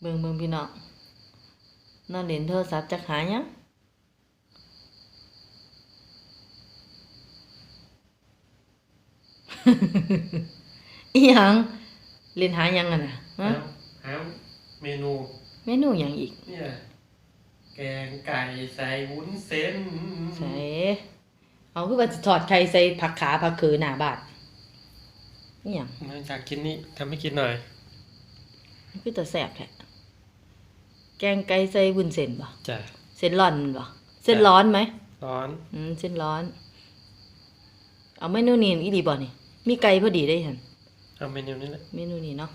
เบิ่งเบิ่งพี่น้องนอนเล่นโทรศัพท์จักหาหยังอีหยังเล่นหาหยังอะน่ะฮะหาเมนูเมนูหยังอีก เนี่ย แกงไก่ใส่วุ้นเส้นใส่เอาคือว่าสิถอดไข่ใส่ผักขาผักคือหน้าบาดอีหยังมาอยากกินนี่ทำให้กินหน่อยมันคือแต่แซ่บแท้ แกงไก่ใส่วุ้นเส้นบ่จ้ะเส้นร้อนบ่เส้นร้อนไหมร้อน อืมเส้นร้อน เอาเมนูนี้อีดีบ่นี่ มีไก่พอดีได้เห็นเอาเมนูนี้แหละเมนูนี้เนาะ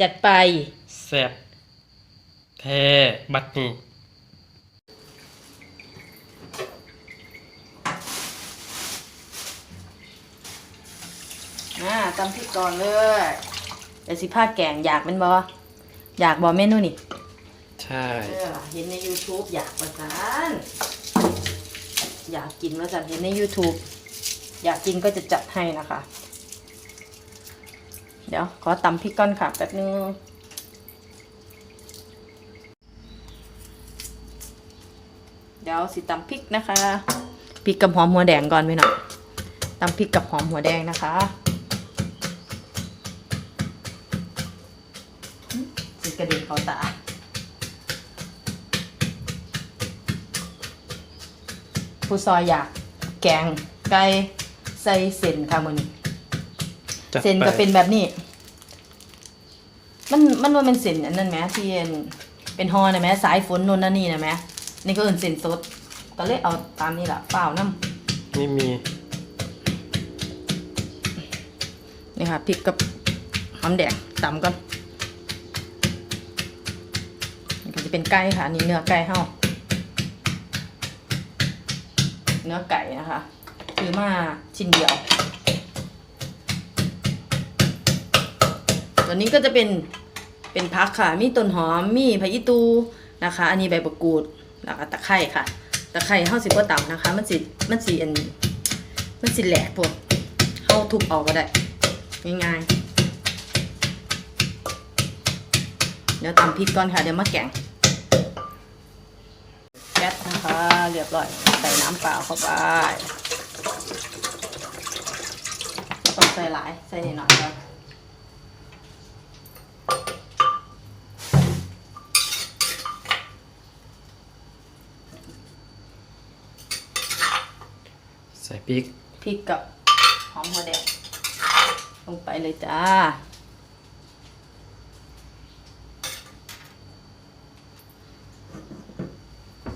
จัดไปแซ่บแท้บัดนี่อ่าตำพริกก่อนเลยเดี๋ยวสิพาแกงอยากเป็นบ่อยากบ่เมนูนี่ ใช่ เออเห็นใน YouTube อยากประสานอยากกินมาสันเห็นใน YouTube อยากกินก็จะจัดให้นะคะ เดี๋ยว ขอตำพริกก่อนค่ะแป๊บนึงเดี๋ยวสิตำพริกนะคะพริกกับหอมหัวแดงก่อนไว้หน่อยตำพริกกับหอมหัวแดงนะคะสิกระเด็นเขาตา ผู้ซอยอยากแกงไก่ใส่เส้นค่ะมื้อนี้จัดเส้นก็ไเป็นแบบนี้ มันมันว่าเป็นเส้นอันนั้นไหมที่เป็นเป็นฮอนะไหมสายฝนนนนั่นนี่นะไหมนี่ก็เอินเส้นสด ก็เลยเอาตามนี้แหละเปล่าน้นี่มีำนี่ค่ะพริกกับหอมแดงตำก่อนนี่ก็จะเป็นไก่ค่ะอันนี่เนื้อไก่เฮา เนื้อไก่นะคะซื้อมาชิ้นเดียว ตัวนี้ก็จะเป็นเป็นพักค่ะ มีต้นหอม มีผักอีตูนะคะ อันนี้ใบมะกูดแล้วก็ตะไคร้ค่ะ ตะไคร้เฮาสิบ่ต่ำนะคะ มันสิมันสิอันมันสิแหลกพวกเฮาทุบออกก็ได้ ง่ายๆ เดี๋ยวตำพริกก่อนค่ะ เดี๋ยวมาแกง แก๊สนะคะ เรียบร้อยใส่น้ำเปล่าเข้าไปต้องใส่หลายใส่นิดหน่อยก่อนใส่พริก พริกกับหอมหัวแดงลงไปเลยจ้า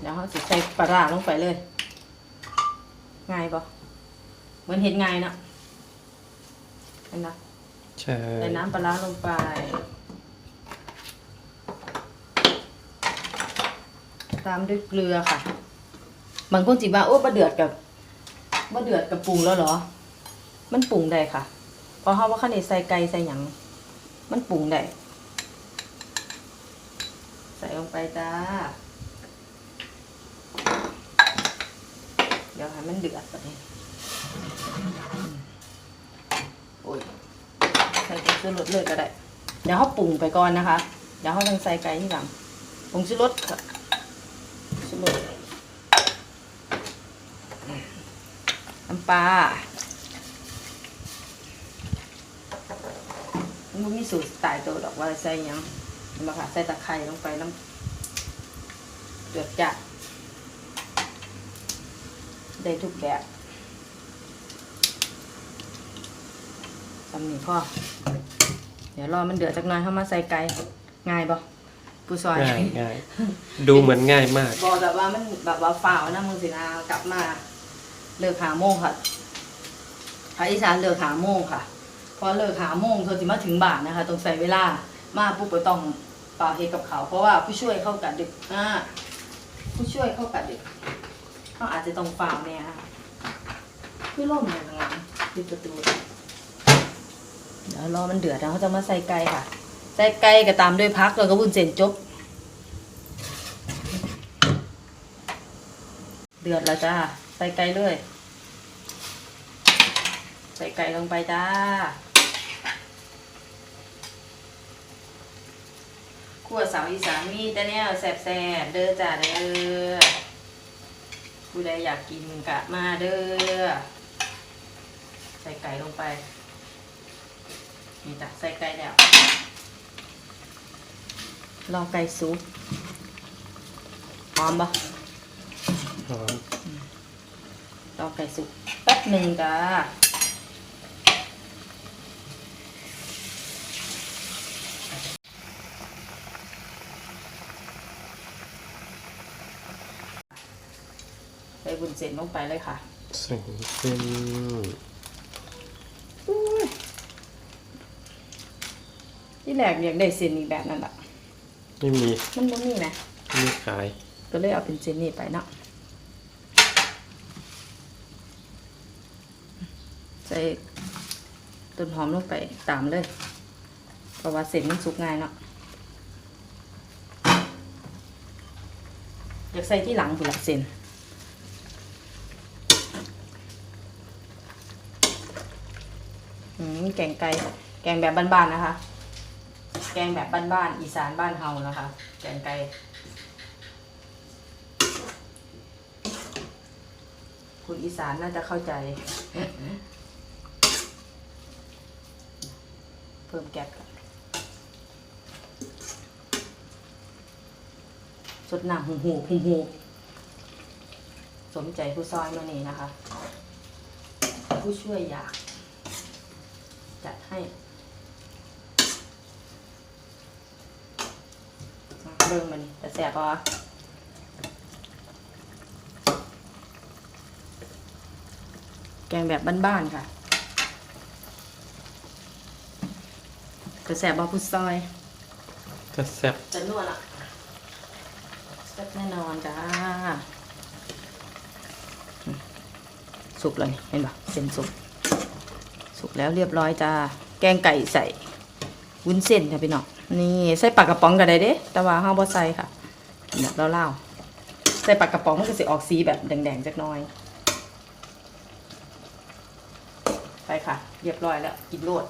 เดี๋ ยวเขาสิใส่ปลาร้าลงไปเลย ง่ายปะเหมือนเห็ดง่ายเนาะเห็นนะใช่ใส่น้ำปลาร้าลงไป ตามด้วยเกลือค่ะบางคนจิว่าโอ้บะเดือดกับบะเดือดกับปรุงแล้วเหรอ มันปรุงได้ค่ะ เพราะเขาว่าข้างในใส่ไก่ใส่หยัง มันปรุงได้ ใส่ลงไปจ้า เดี๋ยวให้ มันเดือดไปเลยโอ้ยใส่ผงชูรสเลยก็ได้ เดี๋ยวเขาปรุงไปก่อนนะคะ เดี๋ยวเขาต้องใส่ไก่ที่หลังผงชูรสค่ะชูรสน้ำปลามันมีสูตรตายตัวดอกว่าใส่ยังเห็นไหมคะใส่ตะไคร้ลงไปน้ำเดือดจัด ได้ทุกแบบทำนี่พ่อ เดี๋ยวรอมันเดือดจักหน่อยเข้ามาใส่ไก่ง่ายปะผู้ซอยง่ายง่ายดูเหมือนง่ายมาก บอกแบบว่ามันแบบว่าฝ่าวนะมึงสินากลับมา เลิกหาโมงค่ะภาคอีสานเลิกหาโมงค่ะพอเลิกหาโมงเธอจะมาถึงบ้านนะคะต้องใส่เวลามาปุ๊บก็ต้องเป่าเฮ็ดกับเขาวเพราะว่าผู้ช่วยเข้ากะดึกอ่าผู้ช่วยเข้ากะดึก เขาอาจจะต้องฝ่าเนี่ยค่ะคือล่มอย่างนั้นปิดประตูเดี๋ยวรอมันเดือดแล้วเขาจะมาใส่ไก่ค่ะ ใส่ไก่ก็ตามด้วยพักแล้วก็วุ้นเส้นจบ เดือดแล้วจ้า ใส่ไก่เลย ใส่ไก่ลงไปจ้าขั้วสาวอีสานมีแต่เนี่ยแซ่บๆเด้อจ้าเด้อ ผู้ใดอยากกินกะมาเด้อ ใส่ไก่ลงไป นี่จ้ะใส่ไก่แล้วรอไก่สุกหอมปะหอมรอไก่สุกแป๊บหนึ่งจ้า บุญเส้นลงไปเลยค่ะใส่เส้นที่แรกอยากได้เส้นอีกแบบนั่นแหละไม่มีมันบ่มีนะไม่มีขายก็เลยเอาเป็นเส้นนี้ไปเนาะใส่ต้นหอมลงไปตามเลย เพราะว่าเส้นมันสุกง่ายเนาะอยากใส่ที่หลังผู้หลักเส้นอืม แกงไก่แกงแบบบ้านๆนะคะ แกงแบบบ้านๆอีสานบ้านเฮานะคะ แกงไก่คุณอีสานน่าจะเข้าใจ เพิ่มแก๊สก่อนสดน้ำหูหูหูหูสมใจผู้ซอยมานี่นะคะ ผู้ช่วยอยาก จัดให้เบิ่งมันแต่แสบปะแกงแบบบ้านๆค่ะแต่แสบบ่พุดซอยก็แซ่บจะนวดอะแซ่บแน่นอนจ้าสุกเลยเห็นปะเส้นสุก สุกแล้วเรียบร้อยจ้า แกงไก่ใส่วุ้นเส้นค่ะพี่น้อง นี่ใส่ปลากระป๋องก็ได้เด้ แต่ว่าห้าบ่ใส่ค่ะแบบเล่าๆใส่ปลากระป๋องมันก็สิออกสีแบบแดงๆจักน่อย ไปค่ะ เรียบร้อยแล้ว กินโลด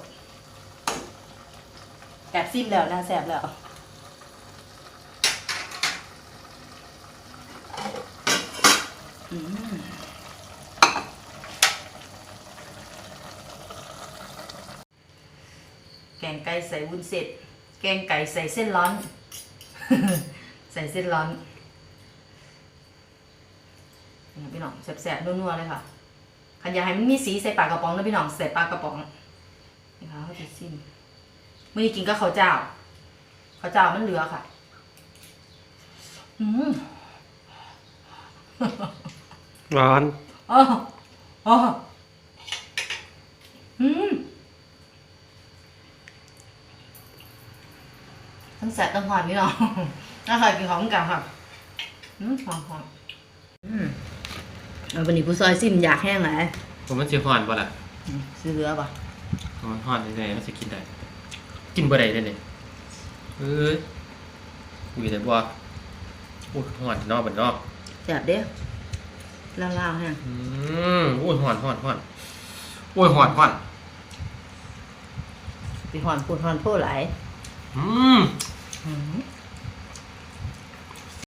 แอบซิมแล้วน่าแซ่บแล้วอืม แกงไก่ใส่วุ้นเส้นแกงไก่ใส่เส้นร้อน ใส่เส้นร้อนนี่พี่น้องแซ่บๆนัวๆเลยค่ะขันอยากให้มันมีสีใส่ปลากระป๋องนะพี่น้องใส่ปลากระป๋องนี่ค่ะเขาจะซิมมื่อนี้กินก็ข้าวเจ้าข้าวเจ้ามันเหลือค่ะ อืมร้อนอ๋ออ๋ออืม ทั้งแสบทั้งหวานพี่น้องน่าเคยกินของกันค่ะอืมหอมหอมอืมเอาวันนี้ผู้ซอยซิมอยากแห้งไหนผมมันสิห่อนป่ะล่ะอืมซื้อเรือป่ะมันห่อนยังไงมันจะกินได้ กินบ่ได้เลยเนี่ยเอ้ยอุ้ยแต่บ่อุ้ยห่อนนอกบันนอกแสบเด้อล่าวๆแห้งอืมอุ้ยห่อนห่อนห่อนอุ้ยห่อนห่อนปีหอนปูดหอนโพหลายอืม อืม